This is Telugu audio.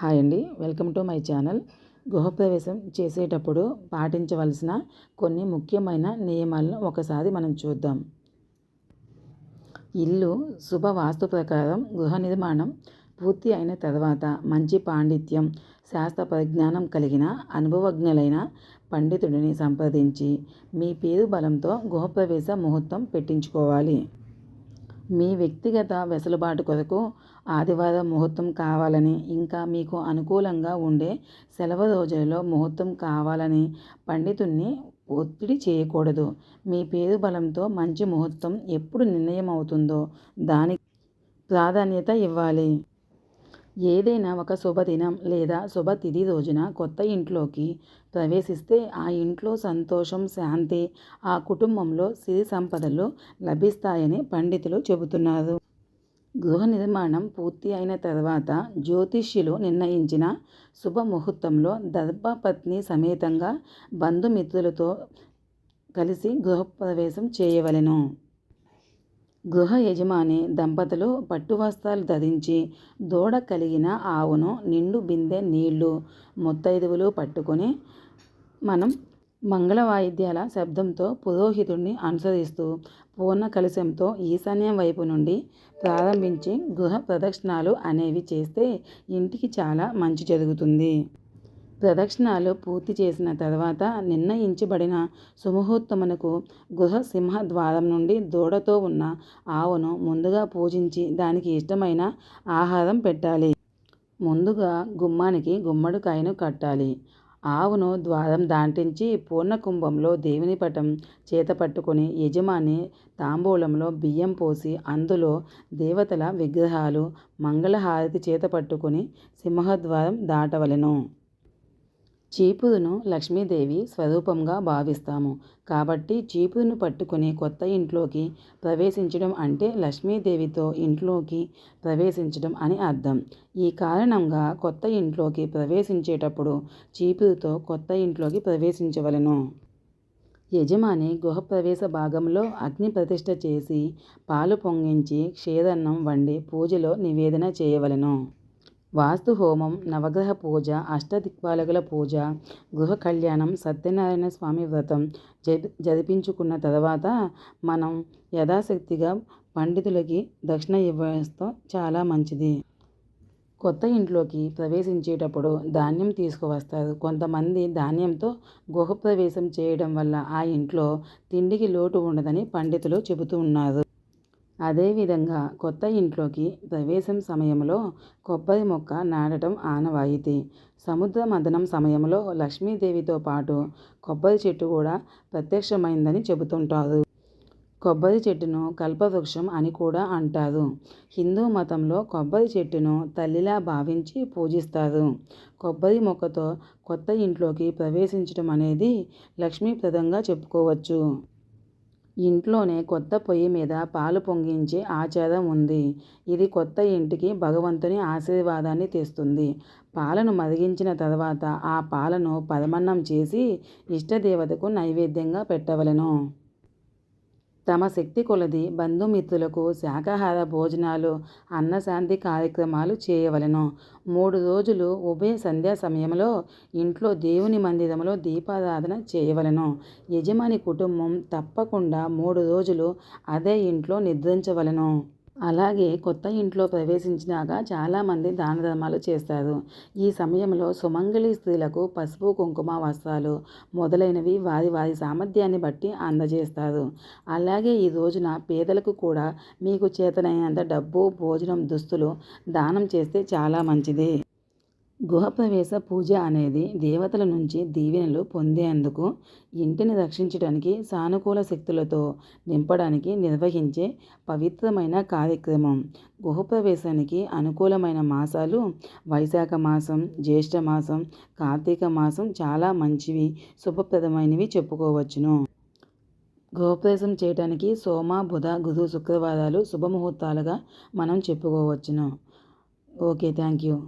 హాయ్ అండి. Welcome to my channel. గృహప్రవేశం చేసేటప్పుడు పాటించవలసిన కొన్ని ముఖ్యమైన నియమాలను ఒకసారి మనం చూద్దాం. ఇల్లు శుభవాస్తు ప్రకారం గృహ నిర్మాణం పూర్తి అయిన తర్వాత మంచి పాండిత్యం శాస్త్ర పరిజ్ఞానం కలిగిన అనుభవజ్ఞులైన పండితుడిని సంప్రదించి మీ పేరు బలంతో గృహప్రవేశ ముహూర్తం పెట్టించుకోవాలి. మీ వ్యక్తిగత వెసులుబాటు కొరకు ఆదివారం ముహూర్తం కావాలని ఇంకా మీకు అనుకూలంగా ఉండే సెలవు రోజులలో ముహూర్తం కావాలని పండితుణ్ణి ఒత్తిడి చేయకూడదు. మీ పేరు బలంతో మంచి ముహూర్తం ఎప్పుడు నిర్ణయం అవుతుందో దానికి ప్రాధాన్యత ఇవ్వాలి. ఏదైనా ఒక శుభదినం లేదా శుభతిథి రోజున కొత్త ఇంట్లోకి ప్రవేశిస్తే ఆ ఇంట్లో సంతోషం శాంతి ఆ కుటుంబంలో సిరి సంపదలు లభిస్తాయని పండితులు చెబుతున్నారు. గృహ నిర్మాణం పూర్తి అయిన తర్వాత జ్యోతిష్యులు నిర్ణయించిన శుభముహూర్తంలో దర్భపత్ని సమేతంగా బంధుమిత్రులతో కలిసి గృహప్రవేశం చేయవలెను. గృహ యజమాని దంపతులు పట్టు వస్త్రాలు ధరించి దూడ కలిగిన ఆవును నిండు బిందె నీళ్ళు ముత్తైదువులు పట్టుకొని మనం మంగళ వాయిద్యాల శబ్దంతో పురోహితుడిని అనుసరిస్తూ పూర్ణ కలశంతో ఈశాన్యం వైపు నుండి ప్రారంభించి గృహ ప్రదక్షిణాలు అనేవి చేస్తే ఇంటికి చాలా మంచి జరుగుతుంది. ప్రదక్షిణాలు పూర్తి చేసిన తర్వాత నిర్ణయించబడిన సుముహూర్తమునకు గృహ సింహ ద్వారం నుండి దూడతో ఉన్న ఆవును ముందుగా పూజించి దానికి ఇష్టమైన ఆహారం పెట్టాలి. ముందుగా గుమ్మానికి గుమ్మడికాయను కట్టాలి. ఆవును ద్వారం దాటించి పూర్ణకుంభంలో దేవుని పటం చేత పట్టుకొని యజమాని తాంబూలంలో బియ్యం పోసి అందులో దేవతల విగ్రహాలు మంగళహారతి చేత పట్టుకొని సింహద్వారం దాటవలెను. చీపురును లక్ష్మీదేవి స్వరూపంగా భావిస్తాము. కాబట్టి చీపురును పట్టుకుని కొత్త ఇంట్లోకి ప్రవేశించడం అంటే లక్ష్మీదేవితో ఇంట్లోకి ప్రవేశించడం అని అర్థం. ఈ కారణంగా కొత్త ఇంట్లోకి ప్రవేశించేటప్పుడు చీపురుతో కొత్త ఇంట్లోకి ప్రవేశించవలను. యజమాని గృహప్రవేశ భాగంలో అగ్ని ప్రతిష్ఠ చేసి పాలు పొంగించి క్షీరన్నం వండి పూజలో నివేదన చేయవలను. వాస్తు హోమం నవగ్రహ పూజ అష్టదిక్పాలకుల పూజ గృహ కళ్యాణం సత్యనారాయణ స్వామి వ్రతం జరిపించుకున్న తర్వాత మనం యథాశక్తిగా పండితులకి దక్షిణ ఇవ్వడం చాలా మంచిది. కొత్త ఇంట్లోకి ప్రవేశించేటప్పుడు ధాన్యం తీసుకువస్తారు. కొంతమంది ధాన్యంతో గృహప్రవేశం చేయడం వల్ల ఆ ఇంట్లో తిండికి లోటు ఉండదని పండితులు చెబుతూ ఉన్నారు. అదేవిధంగా కొత్త ఇంట్లోకి ప్రవేశం సమయంలో కొబ్బరి మొక్క నాటడం ఆనవాయితీ. సముద్ర మదనం సమయంలో లక్ష్మీదేవితో పాటు కొబ్బరి చెట్టు కూడా ప్రత్యక్షమైందని చెబుతుంటారు. కొబ్బరి చెట్టును కల్పవృక్షం అని కూడా అంటారు. హిందూ మతంలో కొబ్బరి చెట్టును తల్లిలా భావించి పూజిస్తారు. కొబ్బరి మొక్కతో కొత్త ఇంట్లోకి ప్రవేశించడం అనేది లక్ష్మీప్రదంగా చెప్పుకోవచ్చు. ఇంట్లోనే కొత్త పొయ్యి మీద పాలు పొంగించే ఆచారం ఉంది. ఇది కొత్త ఇంటికి భగవంతుని ఆశీర్వాదాన్ని తెస్తుంది. పాలను మరిగించిన తర్వాత ఆ పాలను పరమన్నం చేసి ఇష్టదేవతకు నైవేద్యంగా పెట్టవలను. తమ శక్తి కొలది బంధుమిత్రులకు శాకాహార భోజనాలు అన్నశాంతి కార్యక్రమాలు చేయవలెను. మూడు రోజులు ఉభయ సంధ్యా సమయంలో ఇంట్లో దేవుని మందిరంలో దీపారాధన చేయవలెను. యజమాని కుటుంబం తప్పకుండా మూడు రోజులు అదే ఇంట్లో నిద్రించవలెను. అలాగే కొత్త ఇంట్లో ప్రవేశించినాక చాలామంది దాన ధర్మాలు చేస్తారు. ఈ సమయంలో సుమంగళి స్త్రీలకు పసుపు కుంకుమ వస్త్రాలు మొదలైనవి వారి వారి సామర్థ్యాన్ని బట్టి అందజేస్తారు. అలాగే ఈ రోజున పేదలకు కూడా మీకు చేతనైనంత డబ్బు భోజనం దుస్తులు దానం చేస్తే చాలా మంచిది. గృహప్రవేశ పూజ అనేది దేవతల నుంచి దీవెనలు పొందేందుకు ఇంటిని రక్షించడానికి సానుకూల శక్తులతో నింపడానికి నిర్వహించే పవిత్రమైన కార్యక్రమం. గృహప్రవేశానికి అనుకూలమైన మాసాలు వైశాఖ మాసం జ్యేష్ఠ మాసం కార్తీక మాసం చాలా మంచివి శుభప్రదమైనవి చెప్పుకోవచ్చును. గృహప్రవేశం చేయడానికి సోమ బుధ గురు శుక్రవారాలు శుభముహూర్తాలుగా మనం చెప్పుకోవచ్చును. Okay thank you.